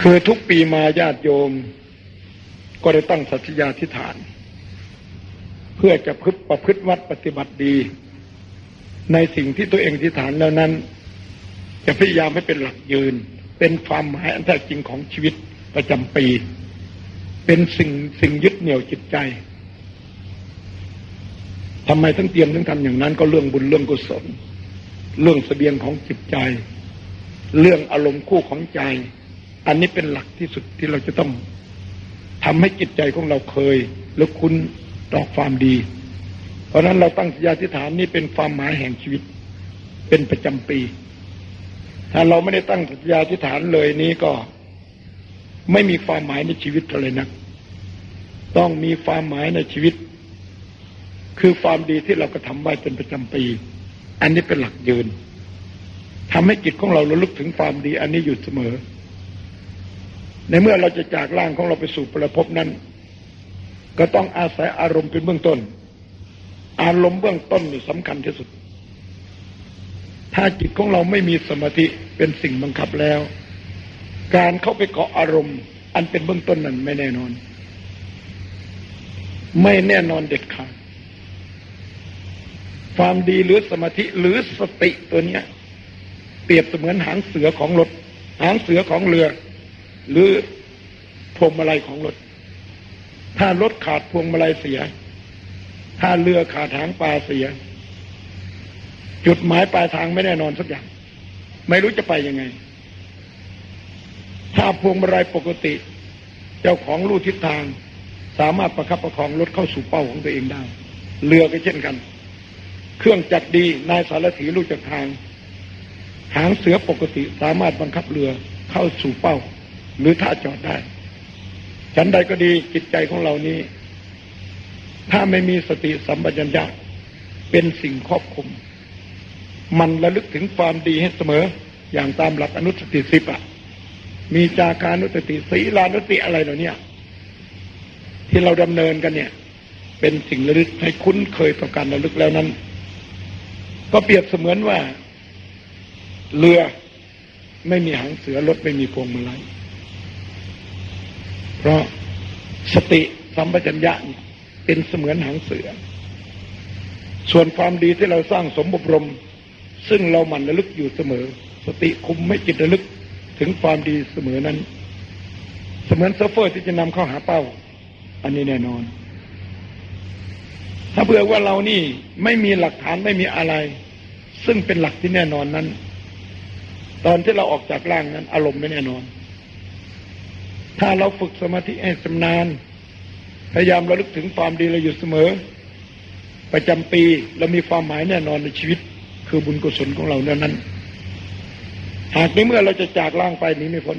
คือทุกปีมาญาติโยม ก็ได้ตั้งสัตยาธิฐาน เพื่อจะพึประพฤติวัดปฏิบัติดี ในสิ่งที่ตัวเองอธิฐานแล้วนั้น จะพยายามให้เป็นหลักยืน เป็นความหมายอันแท้จริงของชีวิตประจำปี เป็นสิ่งสิ่งยึดเหนี่ยวจิตใจทำไมทั้งเตรียมทั้งทำอย่างนั้นก็เรื่องบุญเรื่องกุศล เรื่องเสบียงของจิตใจ เรื่องอารมณ์คู่ของใจ อันนี้เป็นหลักที่สุดที่เราจะต้องทำให้จิตใจของเราเคยหรือคุ้นต่อความดี เพราะนั้นเราตั้งสัญญาธิษฐานนี้เป็นความหมายแห่งชีวิต เป็นประจำปี ถ้าเราไม่ได้ตั้งสัญญาธิษฐานเลยนี้ก็ไม่มีความหมายในชีวิตเลยนะต้องมีความหมายในชีวิต คือความดีที่เรากระทำไว้เป็นประจำปี อันนี้เป็นหลักยืนทำให้จิตของเราระลึกถึงความดี อันนี้อยู่เสมอ ในเมื่อเราจะจากร่างของเราไปสู่ประภพนั้น ก็ต้องอาศัยอารมณ์เป็นเบื้องต้น อารมณ์เบื้องต้นนี่สำคัญที่สุด ถ้าจิตของเราไม่มีสมาธิเป็นสิ่งบังคับแล้ว การเข้าไปเกาะอารมณ์ อันเป็นเบื้องต้นนั้นไม่แน่นอน ไม่แน่นอนเด็ดขาดความดีหรือสมาธิหรือสติตัวเนี้ย เปรียบเสมือนหางเสือของรถ หางเสือของเรือ หรือพวงมาลัยของรถ ถ้ารถขาดพวงมาลัยเสีย ถ้าเรือขาดหางปลาเสีย จุดหมายปลายทางไม่แน่นอนสักอย่าง ไม่รู้จะไปยังไง ถ้าพวงมาลัยปกติ เจ้าของรู้ทิศทาง สามารถประคับประคองรถเข้าสู่เป้าของตัวเองได้ เรือก็เช่นกัน เครื่องจักรดีนายสารถีรู้จักทาง หางเสือปกติสามารถบังคับเรือเข้าสู่เป้า หรือท่าจอดได้ ฉันใดก็ดีจิตใจของเรานี้ ถ้าไม่มีสติสัมปชัญญะเป็นสิ่งครอบคุม มันระลึกถึงความดีให้เสมอ อย่างตามหลักอนุสติสิบอะมีจาการนุสติศีลานุสติอะไรเหล่านี้ที่เราดำเนินกันเนี่ย เป็นสิ่งระลึกให้คุ้นเคยต่อการระลึกแล้วนั้น ก็เปรียบเสมือนว่า เรือไม่มีหางเสือรถไม่มีพวงมาลัย เพราะสติสัมปชัญญะเป็นเสมือนหางเสือ ส่วนความดีที่เราสร้างสมบบรม ซึ่งเราหมั่นระลึกอยู่เสมอ สติคุมไม่จิตระลึกถึงความดีเสมอนั้น เสมือนเซิร์ฟเฟอร์ที่จะนำเข้าหาเป้า อันนี้แน่นอน ถ้าเผื่อว่าเรานี่ไม่มีหลักฐานไม่มีอะไร ซึ่งเป็นหลักที่แน่นอนนั้น ตอนที่เราออกจากร่างนั้น อารมณ์ไม่แน่นอน ถ้าเราฝึกสมาธิให้ชำนาญพยายามระลึกถึงความดีเราอยู่เสมอ ประจำปีเรามีความหมายแน่นอนในชีวิต คือบุญกุศลของเรานั้นนั้น หากในเมื่อเราจะจากร่างไปนี้ไม่พ้น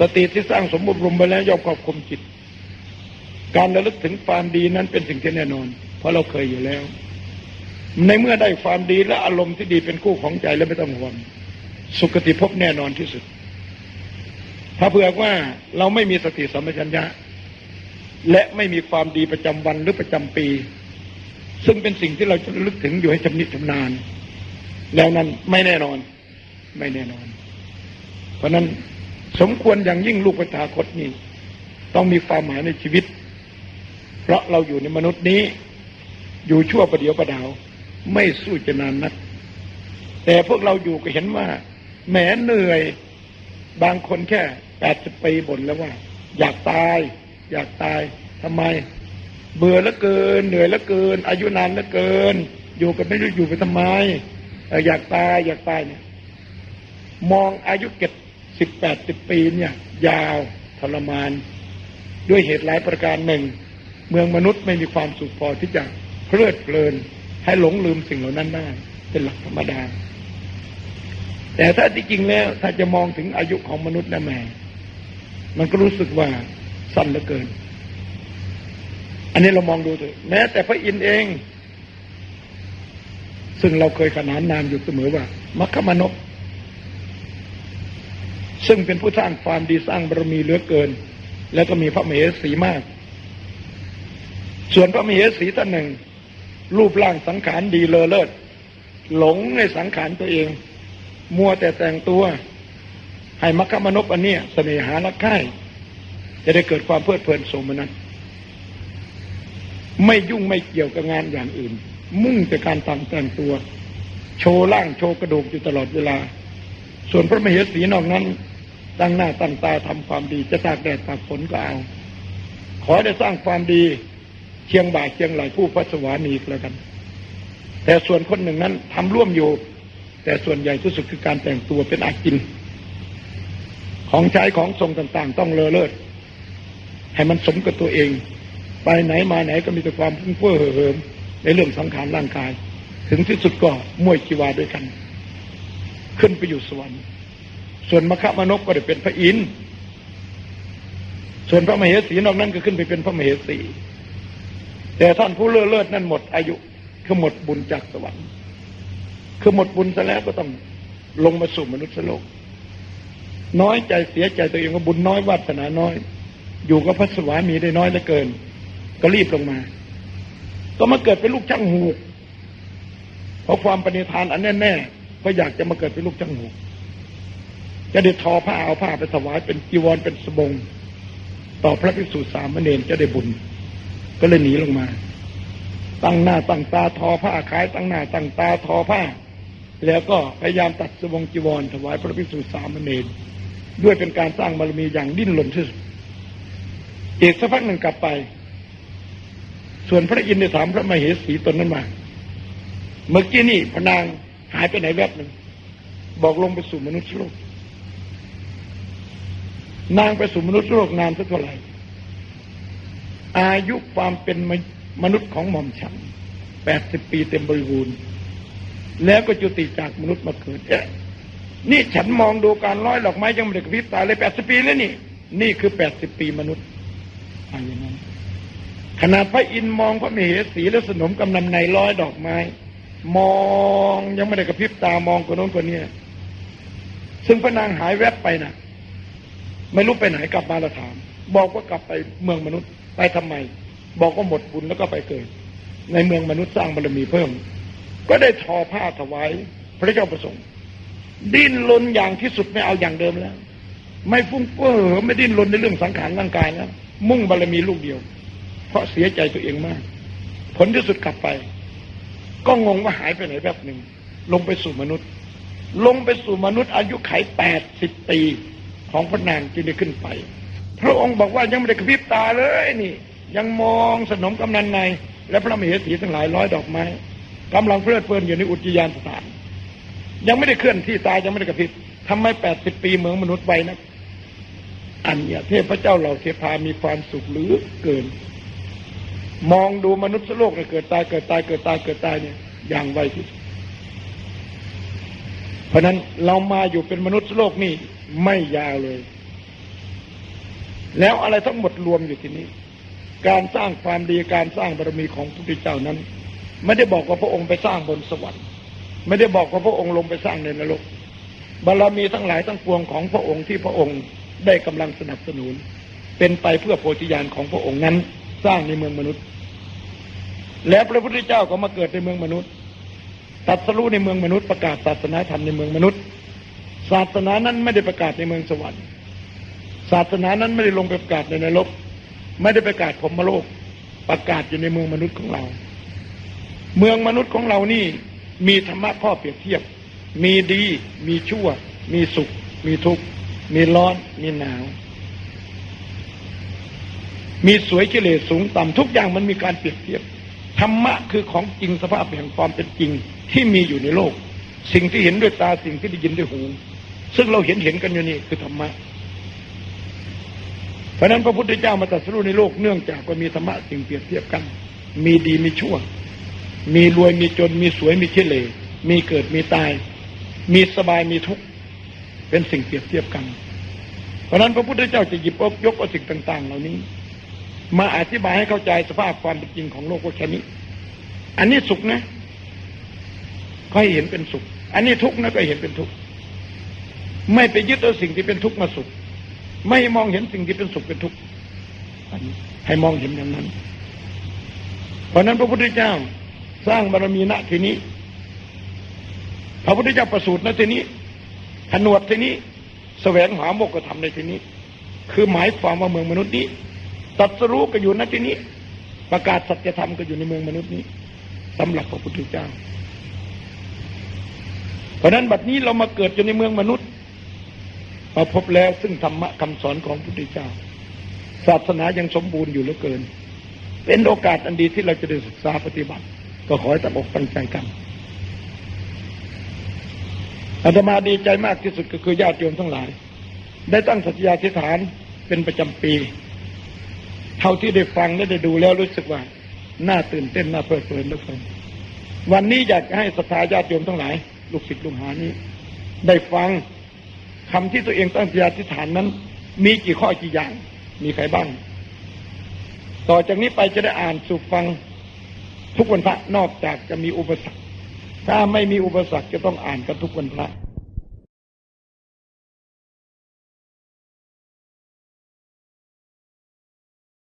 สติที่สร้างสมบูรณ์ไปแล้วย่อมครอบคุมจิต การระลึกถึงความดีนั้นเป็นสิ่งที่แน่นอน เพราะเราเคยอยู่แล้ว ในเมื่อได้ความดีและอารมณ์ที่ดีเป็นคู่ของใจแล้วไม่ต้องห่วงสุขติภพแน่นอนที่สุด ถ้าเผื่อว่าเราไม่มีสติสัมปชัญญะ และไม่มีความดีประจำวันหรือประจำปี ซึ่งเป็นสิ่งที่เราจะลึกถึงอยู่ให้ชำนิชำนาญ แล้วนั้นไม่แน่นอน ไม่แน่นอน เพราะนั้นสมควรอย่างยิ่งลูกประชาคตนี้ต้องมีความหมายในชีวิต เพราะเราอยู่ในมนุษย์นี้ อยู่ชั่วประเดียวประดาว ไม่สู้จะนานนัก แต่พวกเราอยู่ก็เห็นว่าแหมเหนื่อยบางคนแค่ แปดสิบปีบ่นแล้วว่า อยากตาย อยากตายทำไม เบื่อแล้วเกิน เหนื่อยแล้วเกิน อายุนานแล้วเกิน อยู่กันไม่รู้อยู่ไปทำไมอยากตายอยากตายเนี่ย มองอายุเก็บสิบแปดสิบปีเนี่ย ยาวทรมาน ด้วยเหตุหลายประการหนึ่ง เมืองมนุษย์ไม่มีความสุขพอที่จะเพลิดเพลิน ให้หลงลืมสิ่งเหล่านั้นได้เป็นหลักธรรมดาแต่ถ้าที่จริงแล้วถ้าจะมองถึงอายุของมนุษย์นะแม่ มันก็รู้สึกว่าสั้นเหลือเกิน อันนี้เรามองดูเถอะแม้แต่พระอินทร์เอง ซึ่งเราเคยขนานนามอยู่เสมอว่า มัคคมนกซึ่งเป็นผู้สร้างความดีสร้างบารมีเหลือเกิน แล้วก็มีพระมเหสีมาก ส่วนพระมเหสีท่านหนึ่ง รูปร่างสังขารดีเลอเลิศหลงในสังขารตัวเอง มัวแต่แต่งตัว ให้มัคคมนพอันเนี้ยเสน่หารักใคร่จะได้เกิดความเพลิดเพลินสมนั้น ไม่ยุ่งไม่เกี่ยวกับงานอย่างอื่น มุ่งแต่การแต่งแต่งตัว โชว์ร่างโชว์กระดูกอยู่ตลอดเวลา ส่วนพระมเหสีนอกนั้นตั้งหน้าตั้งตาทำความดี จะตากแดดตากฝนก็เอา ขอได้สร้างความดีเชียงบ่าเชียงไหลผู้พระสวามีกแล้วกัน แต่ส่วนคนหนึ่งนั้นทำร่วมอยู่ แต่ส่วนใหญ่ที่สุดคือการแต่งตัวเป็นอากิน ของใช้ของทรงต่างๆ ต้องเลอเลิศให้มันสมกับตัวเอง ไปไหนมาไหนก็มีแต่ความพุ่งเฟ้อเห่อเหิมในเรื่องสังขารร่างกาย ถึงที่สุดก็มวยจีวาด้วยกัน ขึ้นไปอยู่สวรรค์ส่วนมคมนกก็ได้เป็นพระอินทร์ส่วนพระมเหสีนอกนั้นก็ขึ้นไปเป็นพระมเหสี แต่ท่านผู้เลิศเลิศนั้นหมดอายุคือหมดบุญจากสวรรค์ คือหมดบุญซะแล้วก็ต้องลงมาสู่มนุษย์โลก น้อยใจเสียใจตัวเองว่าบุญน้อยวาสนาน้อย อยู่กับพระสวามีได้น้อยเหลือเกิน ก็รีบลงมา ก็มาเกิดเป็นลูกช่างหูกเพราะความปณิธานอันแน่ๆก็อยากจะมาเกิดเป็นลูกช่างหูกจะได้ทอผ้าเอาผ้าไปถวายเป็นจีวรเป็นสบง ต่อพระภิกษุสามเณรจะได้บุญ ก็เลยหนีลงมา ตั้งหน้าตั้งตาทอผ้าขาย ตั้งหน้าตั้งตาทอผ้า แล้วก็พยายามตัดสบงจีวรถวายพระภิกษุสามเณร ด้วยเป็นการสร้างบารมีอย่างดิ้นรนที่สุดอีกสักพักหนึ่งกลับไป ส่วนพระอินทร์ได้ถามพระมเหสีตนนั้นมา เมื่อกี้นี่พระนางหายไปไหนแวบหนึ่ง บอกลงไปสู่มนุษย์โลก นางไปสู่มนุษย์โลกนานสักเท่าไหร่ อายุความเป็นมนุษย์ของหม่อมฉันแปดสิบปีเต็มบริบูรณ์ แล้วก็จุติจากมนุษย์มาเกิดเอ๊ะ นี่ฉันมองดูการร้อยดอกไม้ยังไม่ได้กระพริบตาเลยแปดสิบปีแล้วนี่ นี่คือแปดสิบปีมนุษย์อะไรอย่างนั้นขนาดพระอินมองพระมเหสีและสนมกำนันในร้อยดอกไม้ มองยังไม่ได้กระพริบตามองคนโน้นคนนี้ซึ่งพระนางหายแวบไปนะไม่รู้ไปไหนกลับมาแล้วถาม บอกว่ากลับไปเมืองมนุษย์ไปทำไม บอกว่าหมดบุญแล้วก็ไปเกิด ในเมืองมนุษย์สร้างบารมีเพิ่ม ก็ได้ทอผ้าถวายพระเจ้าประสงค์ ดิ้นรนอย่างที่สุดไม่เอาอย่างเดิมแล้ว ไม่ฟุ้งเฟ้อไม่ดิ้นรนในเรื่องสังขารร่างกายแล้วมุ่งบารมีลูกเดียว เพราะเสียใจตัวเองมาก ผลที่สุดกลับไป ก็งงว่าหายไปไหนแป๊บหนึ่งลงไปสู่มนุษย์ ลงไปสู่มนุษย์อายุไขแปดสิบปีของพระนางจึงได้ขึ้นไป พระองค์บอกว่ายังไม่ได้กระพริบตาเลยนี่ ยังมองสนมกำนันใน และพระมเหสีทั้งหลายร้อยดอกไม้กำลังเพลิดเพลินอยู่ในอุทยานสถาน ยังไม่ได้เคลื่อนที่ตายยังไม่ได้กระพริบทำไมแปดสิบปีเมืองมนุษย์ไปนะอันเนี้ยเทพเจ้าเหล่าเทพามีความสุขหรือเกิน มองดูมนุษย์โลกเนี่ยเกิดตายเกิดตายเกิดตายเกิดตายเนี่ย อย่างไวที่สุดเพราะนั้นเรามาอยู่เป็นมนุษย์โลกนี่ไม่ยาวเลย แล้วอะไรทั้งหมดรวมอยู่ที่นี้ การสร้างความดีการสร้างบารมีของพระพุทธเจ้านั้น ไม่ได้บอกว่าพระองค์ไปสร้างบนสวรรค์ ไม่ได้บอกว่าพระองค์ลงไปสร้างในนรกบารมีทั้งหลายทั้งปวงของพระองค์ที่พระองค์ได้กำลังสนับสนุน เป็นไปเพื่อโพธิญาณของพระองค์นั้นสร้างในเมืองมนุษย์ แล้วพระพุทธเจ้าก็มาเกิดในเมืองมนุษย์ตรัสรู้ในเมืองมนุษย์ประกาศศาสนาธรรมในเมืองมนุษย์ ศาสนานั้นไม่ได้ประกาศในเมืองสวรรค์ ศาสนานั้นไม่ได้ลงไปประกาศในนรก ไม่ได้ประกาศพรมโลกประกาศอยู่ในเมืองมนุษย์ของเรา เมืองมนุษย์ของเรานี่ มีธรรมะข้อเปรียบเทียบ มีดี มีชั่ว มีสุข มีทุกข์ มีร้อน มีหนาว มีสวยกิเลสสูงต่ำทุกอย่างมันมีการเปรียบเทียบ ธรรมะคือของจริงสภาพแห่งความเป็นจริงที่มีอยู่ในโลก สิ่งที่เห็นด้วยตาสิ่งที่ได้ยินด้วยหู ซึ่งเราเห็นเห็นกันอยู่นี่คือธรรมะเพราะนั้นพระพุทธเจ้ามาตรัสรู้ในโลกเนื่องจากว่ามีธรรมะสิ่งเปรียบเทียบกัน มีดีมีชั่ว มีรวยมีจนมีสวยมีเฉลมีเกิดมีตาย มีสบายมีทุกข์เป็นสิ่งเปรียบเทียบกัน เพราะนั้นพระพุทธเจ้าจะหยิบยกเอาสิ่งต่าง ๆ เหล่านี้ มาอธิบายให้เข้าใจสภาพความเป็นจริงของโลกว่าแค่นี้ อันนี้สุขนะก็ให้เห็นเป็นสุข อันนี้ทุกข์นะก็เห็นเป็นทุกข์ไม่ไปยึดเอาสิ่งที่เป็นทุกข์มาสุข ไม่มองเห็นสิ่งที่เป็นสุขเป็นทุกข์ให้มองเห็นอย่างนั้น เพราะนั้นพระพุทธเจ้า สร้างบารมีณที่นี้ พระพุทธเจ้าประสูติณที่นี้ผนวดที่นี้แสวงหาโมกขธรรมในที่นี้ คือหมายความว่าเมืองมนุษย์นี้ตัดสรู้ก็อยู่ณที่นี้ ประกาศสัจธรรมก็อยู่ในเมืองมนุษย์นี้สำหรับพระพุทธเจ้า เพราะนั้นบัดนี้เรามาเกิดอยู่ในเมืองมนุษย์มาพบแล้วซึ่งธรรมะคำสอนของพระพุทธเจ้า ศาสนายังสมบูรณ์อยู่เหลือเกิน เป็นโอกาสอันดีที่เราจะได้ศึกษาปฏิบัติ ก็ขอให้ตั้งอกตั้งใจกันอาตมาดีใจมากที่สุดก็คือญาติโยมทั้งหลาย ได้ตั้งสัจยาธิฐานเป็นประจำปี เท่าที่ได้ฟังและได้ดูแล้วรู้สึกว่า น่าตื่นเต้นน่าเพลิดเพลินเหลือเกินวันนี้อยากจะให้ศรัทธาญาติโยมทั้งหลาย ลูกศิษย์ลูกหานี้ ได้ฟังคำที่ตัวเองตั้งสัจยาธิฐานนั้น มีกี่ข้อกี่อย่างมีใครบ้าง ต่อจากนี้ไปจะได้อ่านสู่ฟัง ทุกวันพระนอกจากจะมีอุปสรรค ถ้าไม่มีอุปสรรคจะต้องอ่านกันทุกวันพระ